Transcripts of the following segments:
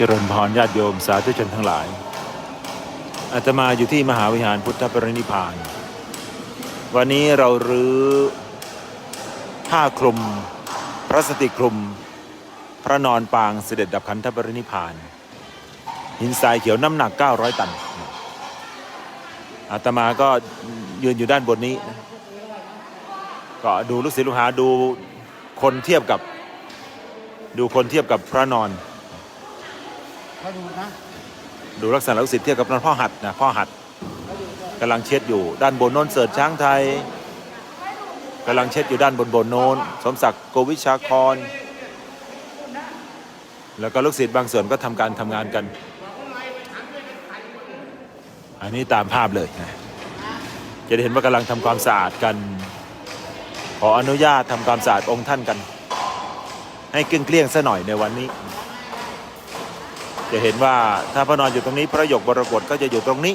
เจริญพรญาติโยมสาธุชนทั้งหลาย อาตมาอยู่ที่มหาวิหารพุทธปรินิพาน วันนี้เรารื้อผ้าคลุม พระสติคลุม พระนอนปางเสด็จดับขันธปรินิพาน หินทรายเขียวน้ำหนัก 900 ตัน อาตมาก็ยืนอยู่ด้านบนนี้ ก็ดูลูกศิษย์ลูกหาดูคนเทียบกับ ดูคนเทียบกับพระนอน เขาดูนะ ดูลักษณะลูกศิษย์เทียบกับพระพ่อหัดนะพ่อหัดกำลังเช็ดอยู่ด้านบนโน้นเสิร์ชช้างไทยกำลังเช็ดอยู่ด้านบนบนโน้น สมศักดิ์โกวิชาคร แล้วก็ลูกศิษย์บางส่วนก็ทำการทำงานกัน อันนี้ตามภาพเลยนะจะได้เห็นว่ากำลังทำความสะอาดกัน ขออนุญาตทำความสะอาดองค์ท่านกัน ให้เกลี้ยงๆซะหน่อยในวันนี้ จะเห็นว่าถ้าพระนอนอยู่ตรงนี้พระหยกบรกฏก็จะอยู่ตรงนี้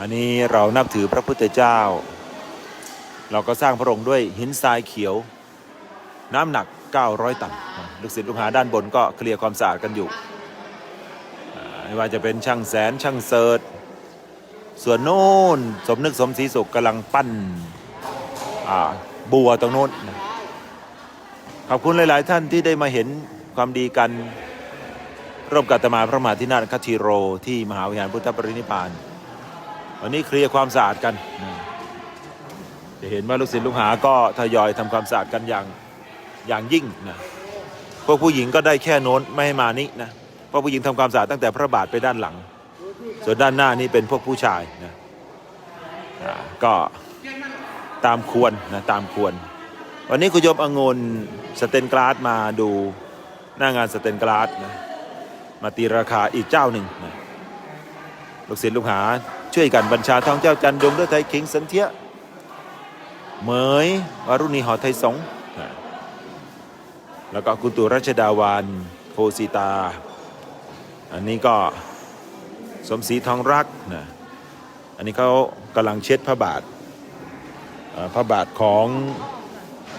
อันนี้เรานับถือพระพุทธเจ้า เราก็สร้างพระองค์ด้วยหินทรายเขียว น้ำหนัก 900 ตันลูกศิษย์ลูกหาด้านบนก็เคลียร์ความสะอาดกันอยู่ไม่ว่าจะเป็นช่างแสนช่างเสิร์ชส่วนโน้นสมนึกสมศรีสุขกำลังปั้นบัวตรงโน้นขอบคุณหลาย ๆ ท่านที่ได้มาเห็น ความดีกัน ร่วมกับตมาพระมหาธินาถคัตธีโรที่มหาวิหารพุทธปรินิพาน วันนี้เคลียร์ความสะอาดกัน จะเห็นว่าลูกศิษย์ลูกหาก็ทยอยทำความสะอาดกันอย่างอย่างยิ่งนะพวกผู้หญิงก็ได้แค่โน้นไม่ให้มานี้นะเพราะผู้หญิงทำความสะอาดตั้งแต่พระบาทไปด้านหลัง ส่วนด้านหน้านี่เป็นพวกผู้ชายนะก็ตามควรนะตามควร วันนี้คุณโยมองุนสเตนกราดมาดู หน้างานสเตนกราดนะมาตีราคาอีกเจ้าหนึ่งนะลูกศิษย์ลูกหาช่วยกันบัญชาทองเจ้าจันดงด้วยไทยคิงสันเทียเหมยวารุณีหอไทยสงนะแล้วก็คุณตุรัชดาวานโพสีตา อันนี้ก็สมศรีทองรักนะอันนี้เขากำลังเช็ดพระบาทพระบาทของ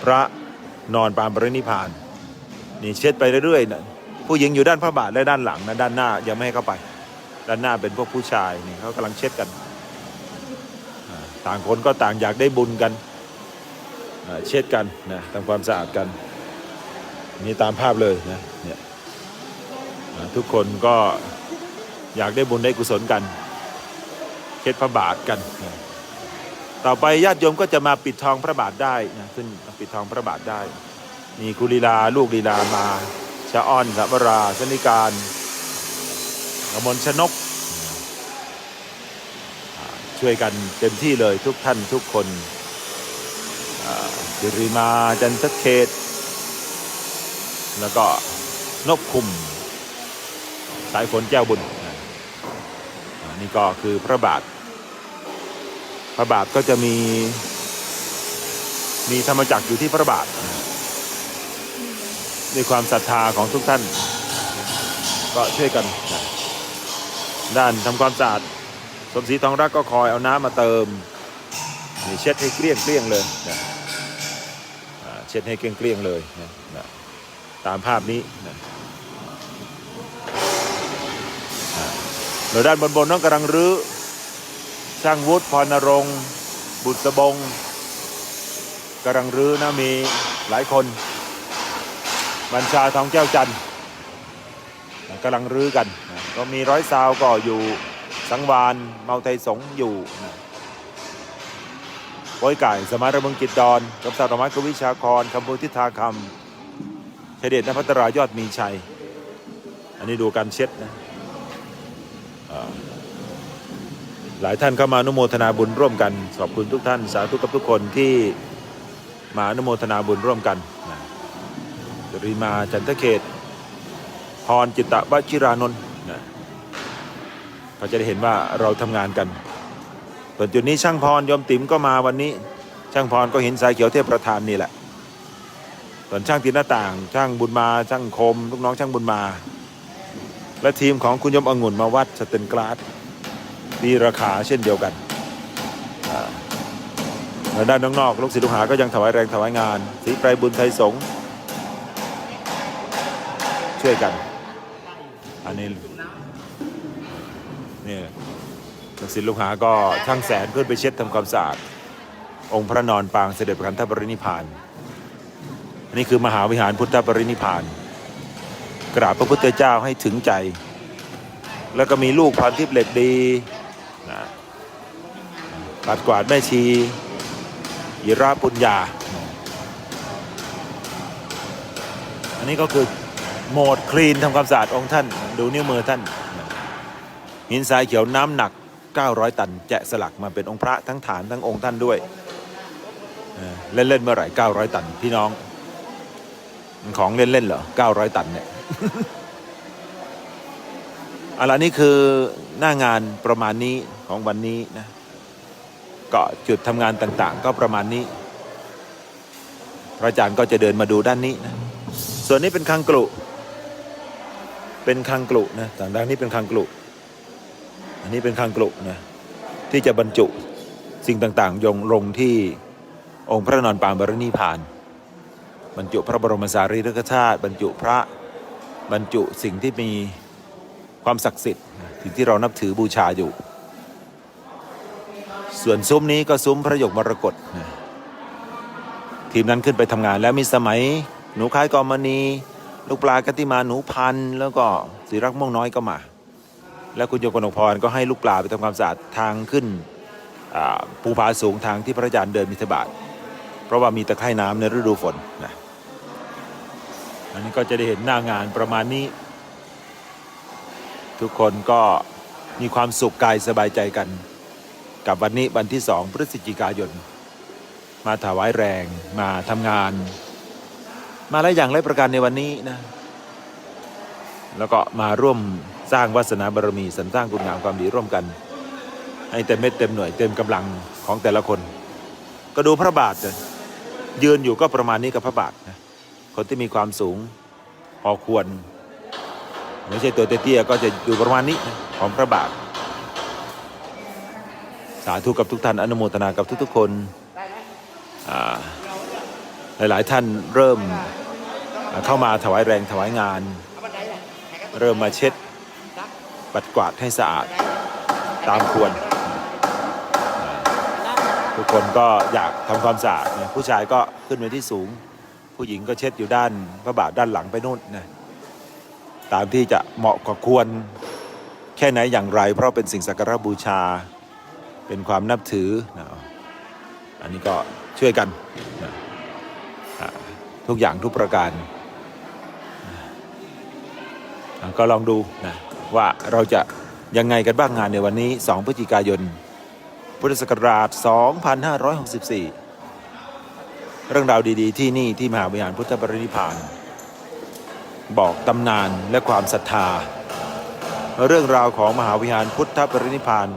พระนอนปางปรินิพพาน นี่เช็ดไปเรื่อยๆนะผู้หญิงอยู่ด้านพระบาทและด้านหลังนะด้านหน้ายังไม่ให้เข้าไป ด้านหน้าเป็นพวกผู้ชายนี่เขากำลังเช็ดกัน ต่างคนก็ต่างอยากได้บุญกันเช็ดกันนะทำความสะอาดกันนี่ตามภาพเลยนะเนี่ยทุกคนก็อยากได้บุญได้กุศลกันเช็ดพระบาทกันนะต่อไปญาติโยมก็จะมาปิดทองพระบาทได้นะขึ้นปิดทองพระบาทได้ มีกุลีลาลูกลีลามาชะอ้อนสัมราสนิการกมลชนก ช่วยกันเต็มที่เลยทุกท่านทุกคนอ่าสิริมาจันทเขต แล้วก็นกคุม สายฝนแก้วบุญนี่ก็คือพระบาท พระบาทก็จะมี มีธรรมจักรอยู่ที่พระบาท ด้วยความศรัทธาของทุกท่าน ก็ช่วยกันนะด้านทำความสะอาดสมศรีทองรักก็คอยเอาน้ำมาเติมนี่เช็ดให้เกลี้ยงเกลี้ยงเลยนะเช็ดให้เกลี้ยงเกลี้ยงเลยนะนะตามภาพนี้นะอ่าด้านบนบนๆน้องกำลังรื้อช่างวุฒิพรณรงบุตรบงกำลังรื้อนะมีหลายคน บัญชาทองแก้วจันทร์กำลังรื้อกันนะก็มีร้อยซาวก็อยู่สังวานเมาไทยสงอยู่นะโป้ยไก่สมารมึงกิจดอนกับสารมัตกวิชาครคำพูทิธาคำชยเดชนภัตรายอดมีชัย อันนี้ดูการเช็ดนะหลายท่านเข้ามาอนุโมทนาบุญร่วมกัน ขอบคุณทุกท่านสาธุกับทุกคนที่มาอนุโมทนาบุญร่วมกันนะ ริมาจันทเขต พรจิตตะวชิรานนท์นะก็จะได้เห็นว่าเราทำงานกันส่วนจุดนี้ช่างพรยอมติ๋มก็มาวันนี้ ช่างพรก็เห็นสายเขียวเทพประธานนี่แหละส่วนช่างติดหน้าต่าง ช่างบุญมาช่างคม ลูกน้องช่างบุญมา และทีมของคุณยมองุ่นมาวัดสเตนกราดมีราคาเช่นเดียวกันอ่าแล้วด้านนอกๆลูกศิษย์ลูกหาก็ยังถวายแรงถวายงานสีไพรบุญไทยสงฆ์ ช่วยกัน อันนี้เนี่ยลูกศิษย์ลูกหาก็ช่างแสนขึ้นไปเช็ดทำความสะอาด องค์พระนอนปางเสด็จประกันทปรินิพานอันนี้คือมหาวิหารพุทธปรินิพพานกราบพระพุทธเจ้าให้ถึงใจ แล้วก็มีลูกพันทิพย์เหล็กดีนะปัดกวาดแม่ชียิราปุญญา อันนี้ก็คือ โหมดคลีนทำความสะอาดองค์ท่าน ดูนิ้วมือท่านหินทรายเขียวน้ำหนัก 900 ตันแจะสลักมาเป็นองค์พระทั้งฐานทั้งองค์ท่านด้วยเออเล่นเมื่อไหร่ 900 ตัน พี่น้อง ของเล่นๆเหรอ 900 ตันเนี่ยเอาล่ะนี่คือหน้างานประมาณนี้ของวันนี้นะก็จุดทำงานต่างๆ ก็ประมาณนี้ พระอาจารย์ก็จะเดินมาดูด้านนี้นะส่วนนี้เป็นคังกลุ เป็นคังกลุนะต่างด้านนี้เป็นคังกลุอันนี้เป็นคังกลุนะที่จะบรรจุสิ่งต่างๆ ยงลงที่องค์พระนอนปางบรณีพาน บรรจุพระบรมสารีริกธาตุบรรจุพระบรรจุสิ่งที่มีความศักดิ์สิทธิ์สิ่งที่เรานับถือบูชาอยู่ ส่วนซุ้มนี้ก็ซุ้มพระหยกมรกตนะทีมนั้นขึ้นไปทำงานแล้วมีสมัย หนูคล้ายกอมณี ลูกปลากติมาหนูพันแล้วก็สีรักม่วงน้อยก็มา แล้วคุณโยกนกพรก็ให้ลูกปลาไปทำความสะอาดทางขึ้นภูผาสูงทางที่พระอาจารย์เดินมิถบาทเพราะว่ามีตะไคร่น้ำในฤดูฝนนะอันนี้ก็จะได้เห็นหน้างานประมาณนี้ ทุกคนก็มีความสุขกายสบายใจกัน กับวันนี้วันที่สองพฤศจิกายน มาถวายแรงมาทำงาน มาหลายอย่างหลายประการในวันนี้นะ แล้วก็มาร่วมสร้างวาสนาบารมีสรรสร้างคุณงามความดีร่วมกัน ให้เต็มเม็ดเต็มหน่วยเต็มกำลังของแต่ละคน ก็ดูพระบาทเลยยืนอยู่ก็ประมาณนี้กับพระบาทนะคนที่มีความสูงพอควร ไม่ใช่ตัวเตี้ยก็จะอยู่ประมาณนี้นะของพระบาท สาธุกับทุกท่านอนุโมทนากับทุกๆคนอ่า หลาย ๆ ท่านเริ่มเข้ามาถวายแรงถวายงาน เริ่มมาเช็ดปัดกวาดให้สะอาดตามควร ทุกคนก็อยากทำความสะอาดผู้ชายก็ขึ้นไปที่สูง ผู้หญิงก็เช็ดอยู่ด้านพระบาทด้านหลังไปนู่นนะตามที่จะเหมาะกับควรแค่ไหนอย่างไร เพราะเป็นสิ่งสักการะบูชา เป็นความนับถือนะอันนี้ก็ช่วยกันนะ ทุกอย่างทุกประการ ก็ลองดูนะว่าเราจะยังไงกันบ้างงานในวันนี้ 2 พฤศจิกายน พุทธศักราช 2564 เรื่องราวดีๆที่นี่ที่มหาวิหารพุทธปรินิพาน บอกตำนานและความศรัทธา เรื่องราวของมหาวิหารพุทธปรินิพาน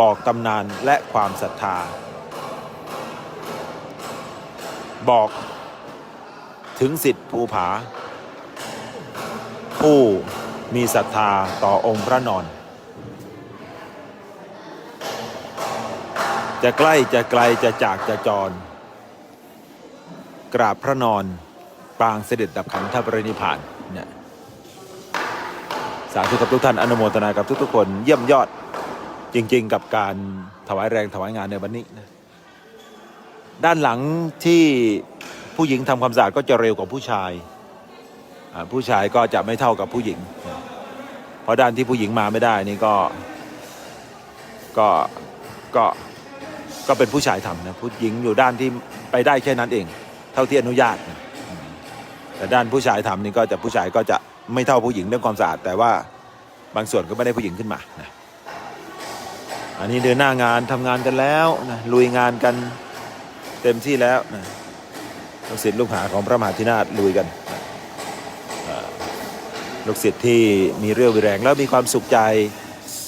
บอกตำนานและความศรัทธา บอก ถึงสิทธิภูผา ผู้มีศรัทธาต่อองค์พระนอน จะใกล้จะไกลจะจากจะจร กราบพระนอน ปางเสด็จดับขันธปรินิพานเนี่ยสาธุกับทุกท่านอนุโมทนากับทุกๆคนเยี่ยมยอดจริงๆ กับการถวายแรงถวายงานในวันนี้นะด้านหลังที่ ผู้หญิงทำความสะอาดก็จะเร็วกว่าผู้ชาย ผู้ชายก็จะไม่เท่ากับผู้หญิง เพราะด้านที่ผู้หญิงมาไม่ได้นี่ก็ก็ก็ก็เป็นผู้ชายทำนะผู้หญิงอยู่ด้านที่ไปได้แค่นั้นเอง เท่าที่อนุญาตนะแต่ด้านผู้ชายทำนี่ก็จะผู้ชายก็จะไม่เท่าผู้หญิงเรื่องความสะอาด แต่ว่าบางส่วนก็ไม่ได้ผู้หญิงขึ้นมานะอันนี้เดินหน้างานทำงานกันแล้วนะลุยงานกันเต็มที่แล้วนะ ลูกศิษย์ลูกหาของพระมหาธินาถลุยกันลูกศิษย์ที่มีเรี่ยวมีแรงแล้วมีความสุขใจ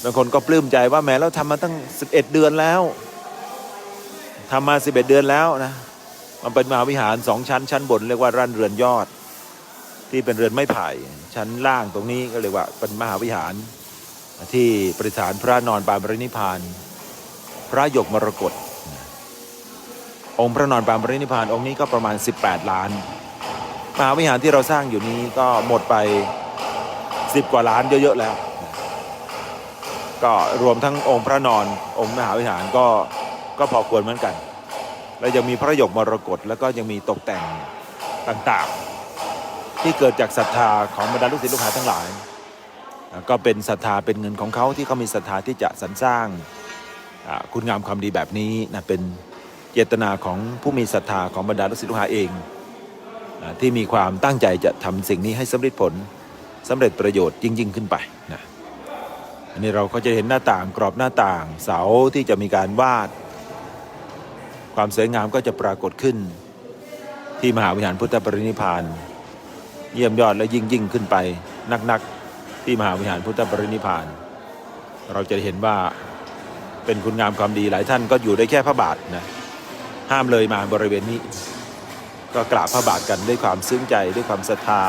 บางคนก็ปลื้มใจว่าแหม้เราทำมาตั้ง 11 เดือนแล้วทำมา 11 เดือนแล้วนะมันเป็นมหาวิหารสองชั้น ชั้นบนเรียกว่ารั่นเรือนยอด ที่เป็นเรือนไม้ไผ่ ชั้นล่างตรงนี้ก็เรียกว่าเป็นมหาวิหาร ที่ประดิษฐานพระนอนปางปรินิพพาน พระหยกมรกต องค์พระนอนปางปรินิพานองค์นี้ก็ประมาณ 18 ล้าน มหาวิหารที่เราสร้างอยู่นี้ก็หมดไปสิบกว่าล้านเยอะๆแล้ว ก็รวมทั้งองค์พระนอนองค์มหาวิหารก็ก็พอควรเหมือนกัน แล้วยังมีพระหยกมรกตแล้วก็ยังมีตกแต่งต่างๆ ที่เกิดจากศรัทธาของบรรดาลูกศิษย์ลูกหาทั้งหลาย ก็เป็นศรัทธาเป็นเงินของเขาที่เขามีศรัทธาที่จะสรรสร้างคุณงามความดีแบบนี้นะเป็น เจตนาของผู้มีศรัทธาของบรรดาลูกศิษย์ลูกหาเอง ที่มีความตั้งใจจะทำสิ่งนี้ให้สำเร็จผลสำเร็จประโยชน์ยิ่งยิ่งขึ้นไปนะอันนี้เราก็จะเห็นหน้าต่างกรอบหน้าต่างเสาที่จะมีการวาด ความสวยงามก็จะปรากฏขึ้น ที่มหาวิหารพุทธปรินิพานเยี่ยมยอดและยิ่งยิ่งขึ้นไปนักๆที่มหาวิหารพุทธปรินิพพาน เราจะเห็นว่าเป็นคุณงามความดีหลายท่านก็อยู่ได้แค่พระบาทนะ ห้ามเลยมาบริเวณนี้ ก็กราบพระบาทกันด้วยความซึ้งใจด้วยความศรัทธา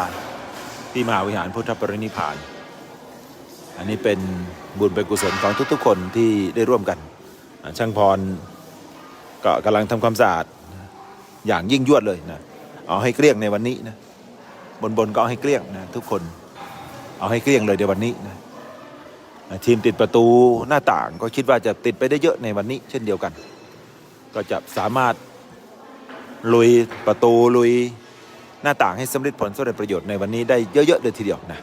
ที่มหาวิหารพุทธปรินิพาน อันนี้เป็นบุญเป็นกุศลของทุกๆ คนที่ได้ร่วมกัน ช่างพรก็กำลังทำความสะอาดอย่างยิ่งยวดเลยนะเอาให้เกลี้ยงในวันนี้นะบนบนก็เอาให้เกลี้ยงนะทุกคนเอาให้เกลี้ยงเลยในวันนี้นะทีมติดประตูหน้าต่างก็คิดว่าจะติดไปได้เยอะในวันนี้เช่นเดียวกัน ก็จะสามารถลุยประตูลุยหน้าต่างให้สำเร็จผลสำเร็จประโยชน์ในวันนี้ได้เยอะๆเลยทีเดียวนะ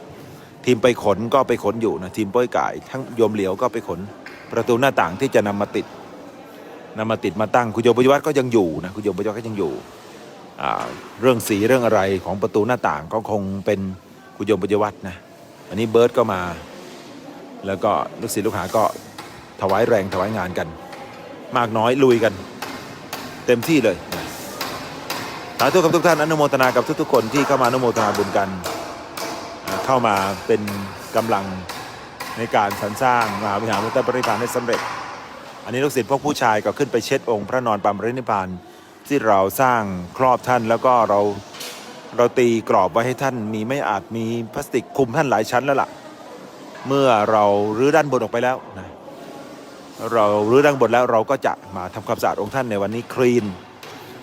ทีมไปขนก็ไปขนอยู่นะทีมป้อยก่ายทั้งโยมเหลียวก็ไปขนประตูหน้าต่างที่จะนำมาติดนำมาติดมาตั้งคุณโยมปฏิวัติก็ยังอยู่นะคุณโยมปฏิวัติก็ยังอยู่เรื่องสีเรื่องอะไรของประตูหน้าต่างก็คงเป็นคุณโยมปฏิวัตินะอันนี้เบิร์ตก็มา แล้วก็ลูกศิษย์ลูกหาก็ถวายแรงถวายงานกัน มากน้อยลุยกัน เต็มที่เลยสาธุกับทุกท่านอนุโมทนากับทุกๆ คนที่เข้ามาอนุโมทนาบุญกัน เข้ามาเป็นกำลังในการสรรสร้างมหาวิหารพุทธปริพานให้สำเร็จ อันนี้ลูกศิษย์พวกผู้ชายก็ขึ้นไปเช็ดองค์พระนอนปามรินิพานที่เราสร้างครอบท่านแล้วก็เราเราตีกรอบไว้ให้ท่านมีไม่อาจมีพลาสติกคุมท่านหลายชั้นแล้วล่ะ เมื่อเรารื้อด้านบนออกไปแล้วนะ เรารื้อด้านบนแล้วเราก็จะมาทำความสะอาดองค์ท่านในวันนี้คลีน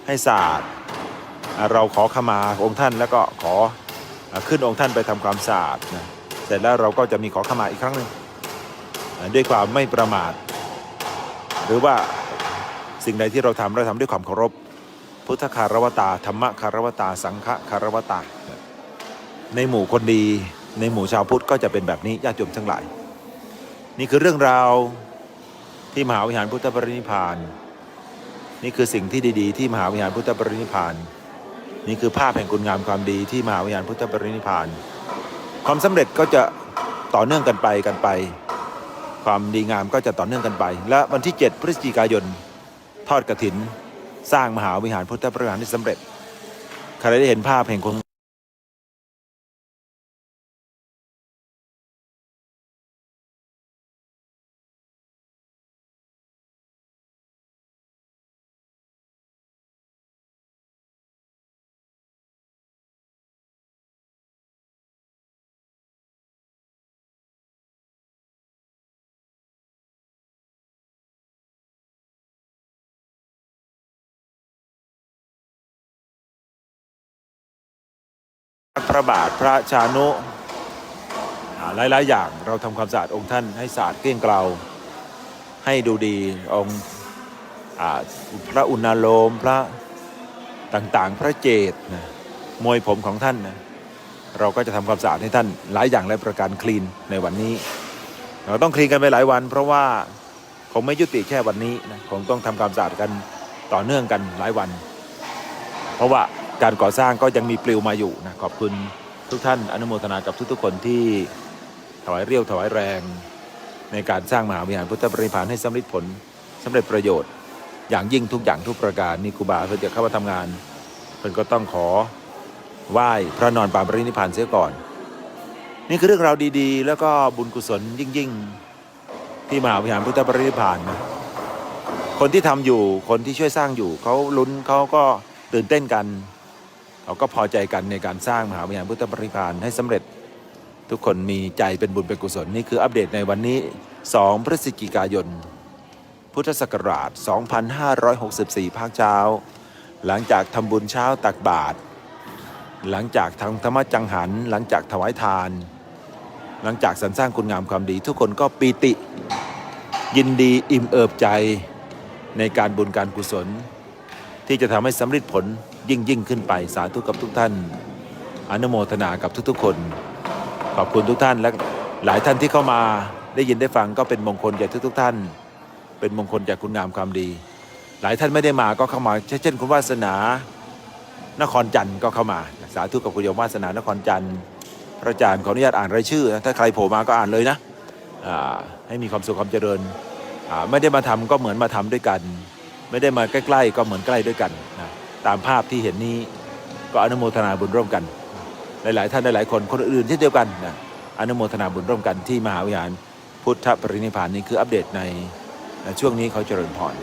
ให้สะอาดเราขอขมาองค์ท่านแล้วก็ขอขึ้นองค์ท่านไปทำความสะอาดนะเสร็จแล้วเราก็จะมีขอขมาอีกครั้งหนึ่งด้วยความไม่ประมาท หรือว่าสิ่งใดที่เราทำเราทำด้วยความเคารพ พุทธคารวตาธรรมคารวตา สังฆคารวตา ในหมู่คนดีในหมู่ชาวพุทธก็จะเป็นแบบนี้ญาติโยมทั้งหลาย นี่คือเรื่องราว ที่มหาวิหารพุทธปรินิพาน นี่คือสิ่งที่ดีๆ ที่มหาวิหารพุทธปรินิพาน นี่คือภาพแห่งคุณงามความดีที่มหาวิหารพุทธปรินิพาน ความสำเร็จก็จะต่อเนื่องกันไปกันไป ความดีงามก็จะต่อเนื่องกันไป และวันที่ 7 พฤศจิกายน ทอดกระถิน สร้างมหาวิหารพุทธประการที่สำเร็จใครได้เห็นภาพแห่งคน พระบาทพระชานุอ่าหลายๆอย่างเราทำความสะอาดองค์ท่านให้สะอาดเกลี้ยงเกลาให้ดูดีองค์พระอุณาโลมพระต่างๆ พระเจตนะมวยผมของท่านนะเราก็จะทำความสะอาดให้ท่านหลายอย่างหลายประการคลีนในวันนี้ เราต้องคลีนกันไปหลายวัน เพราะว่าคงไม่ยุติแค่วันนี้นะคงต้องทำความสะอาดกันต่อเนื่องกันหลายวัน เพราะว่า การก่อสร้างก็ยังมีปลิวมาอยู่นะขอบคุณทุกท่านอนุโมทนากับทุกๆคนที่ถวายเรี่ยวถวายแรง ในการสร้างมหาวิหารพุทธปริพานให้สำเร็จผลสำเร็จประโยชน์ อย่างยิ่งทุกอย่างทุกประการนี่ครูบาเพื่อจะเข้ามาทำงานเพิ่นก็ต้องขอไหว้พระนอนปางปรินิพพานเสียก่อน นี่คือเรื่องราวดีๆ แล้วก็บุญกุศลยิ่งๆ ที่มหาวิหารพุทธปรินิพานนะคนที่ทำอยู่คนที่ช่วยสร้างอยู่เขาลุ้นเขาก็ตื่นเต้นกัน เขาก็พอใจกันในการสร้างมหาวิหารพุทธปริพานให้สำเร็จ ทุกคนมีใจเป็นบุญเป็นกุศลนี่คืออัปเดตในวันนี้ 2 พฤศจิกายน พุทธศักราช 2564 ภาคเช้า หลังจากทำบุญเช้าตักบาตรหลังจากทำธรรมจังหัน หลังจากถวายทาน หลังจากสรรสร้างคุณงามความดี ทุกคนก็ปีติ ยินดีอิ่มเอิบใจในการบุญการกุศล ที่จะทำให้สำเร็จผล ยิ่งยิ่งขึ้นไปสาธุกับทุกท่าน อนุโมทนากับทุกๆคน ขอบคุณทุกท่านและหลายท่านที่เข้ามาได้ยินได้ฟังก็เป็นมงคลแก่ทุกๆท่าน เป็นมงคลจากคุณงามความดี หลายท่านไม่ได้มาก็เข้ามาเช่นคุณวาสนานครจันทร์ก็เข้ามา สาธุกับคุณโยมวาสนานครจันทร์พระอาจารย์ขออนุญาตอ่านรายชื่อ ถ้าใครโผล่มาก็อ่านเลยนะให้มีความสุขความเจริญไม่ได้มาทำก็เหมือนมาทำด้วยกัน ไม่ได้มาใกล้ ๆ ก็เหมือนใกล้ด้วยกันนะ ตามภาพที่เห็นนี้ก็อนุโมทนาบุญร่วมกัน หลาย ๆ ท่านหลายๆคนคนอื่นเช่นเดียวกันนะอนุโมทนาบุญร่วมกันที่มหาวิหารพุทธปรินิพานนี้คืออัปเดตในช่วงนี้เขาเจริญพร